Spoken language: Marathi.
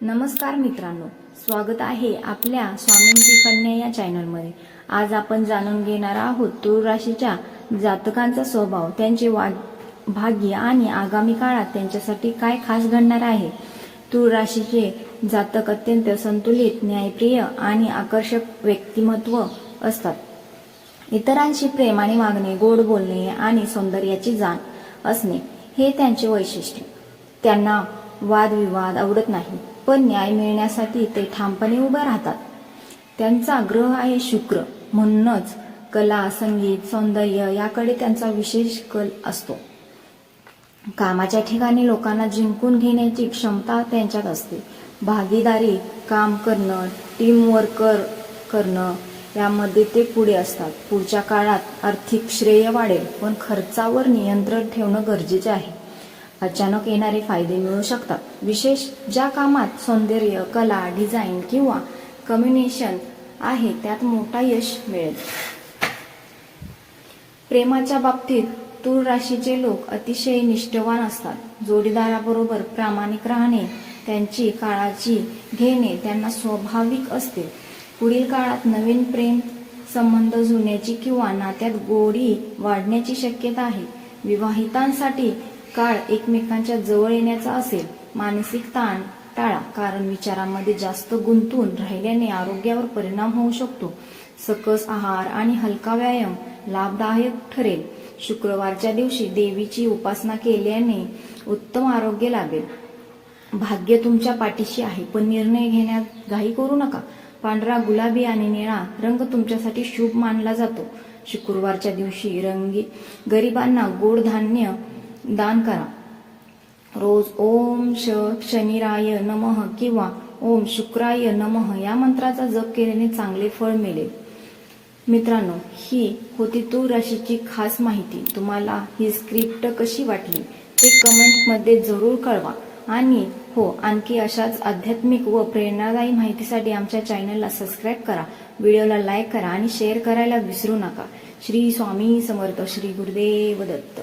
नमस्कार मित्रांनो स्वागत आहे आपल्या स्वामींची कन्या या चॅनलमध्ये. आज आपण जाणून घेणार आहोत तूळ राशीच्या जातकांचा स्वभाव त्यांचे वा भाग्य आणि आगामी काळात त्यांच्यासाठी काय खास घडणार आहे. तूळ राशीचे जातक अत्यंत संतुलित न्यायप्रिय आणि आकर्षक व्यक्तिमत्व असतात. इतरांशी प्रेमाने वागणे गोड बोलणे आणि सौंदर्याची जाण असणे हे त्यांचे वैशिष्ट्य. त्यांना वादविवाद आवडत नाही. पण न्याय मिळण्यासाठी ते ठामपणे उभे राहतात. त्यांचा ग्रह आहे शुक्र. म्हणूनच कला संगीत सौंदर्य याकडे त्यांचा विशेष कल असतो. कामाच्या ठिकाणी लोकांना जिंकून घेण्याची क्षमता त्यांच्यात असते. भागीदारी काम करणं टीमवर्क करणं यामध्ये ते पुढे असतात. पुढच्या काळात आर्थिक श्रेय वाढेल पण खर्चावर नियंत्रण ठेवणं गरजेचे आहे. अचानक येणारे फायदे मिळू शकतात. विशेष ज्या कामात सौंदर्य कला डिझाईन किंवा कम्युनिकेशन आहे त्यात मोठा यश मिळेल. प्रेमाच्या बाबतीत तूळ राशीचे लोक अतिशय निष्ठवान असतात. जोडीदाराबरोबर प्रामाणिक राहणे त्यांची काळाची घेणे त्यांना स्वाभाविक असते. पुढील काळात नवीन प्रेम संबंध जुळण्याची किंवा नात्यात गोडी वाढण्याची शक्यता आहे. विवाहितांसाठी काळ एकमेकांच्या जवळ येण्याचा असेल मानसिक ताण टाळा कारण विचारांमध्ये जास्त गुंतून राहिल्याने आरोग्यावर परिणाम होऊ शकतो. सकस आहार आणि हलका व्यायाम लाभदायक ठरेल. शुक्रवारच्या दिवशी देवीची उपासना केल्याने उत्तम आरोग्य लाभेल. भाग्य तुमच्या पाठीशी आहे पण निर्णय घेण्यात घाई करू नका. पांढरा गुलाबी आणि निळा रंग तुमच्यासाठी शुभ मानला जातो. शुक्रवारच्या दिवशी रंगी गरिबांना गोड धान्य दान करा. रोज ओम श शनिराय नमः किंवा ओम शुक्राय नमः या मंत्राचा जप केल्याने चांगले फळ मिळेल. मित्रांनो ही होती तूर राशीची खास माहिती. तुम्हाला ही स्क्रिप्ट कशी वाटली ते कमेंटमध्ये जरूर कळवा. आणि हो आणखी अशाच आध्यात्मिक व प्रेरणादायी माहितीसाठी आमच्या चॅनलला सबस्क्राईब करा. व्हिडिओला लाईक करा आणि शेअर करायला विसरू नका. श्री स्वामी समर्थ श्री गुरुदेव दत्त.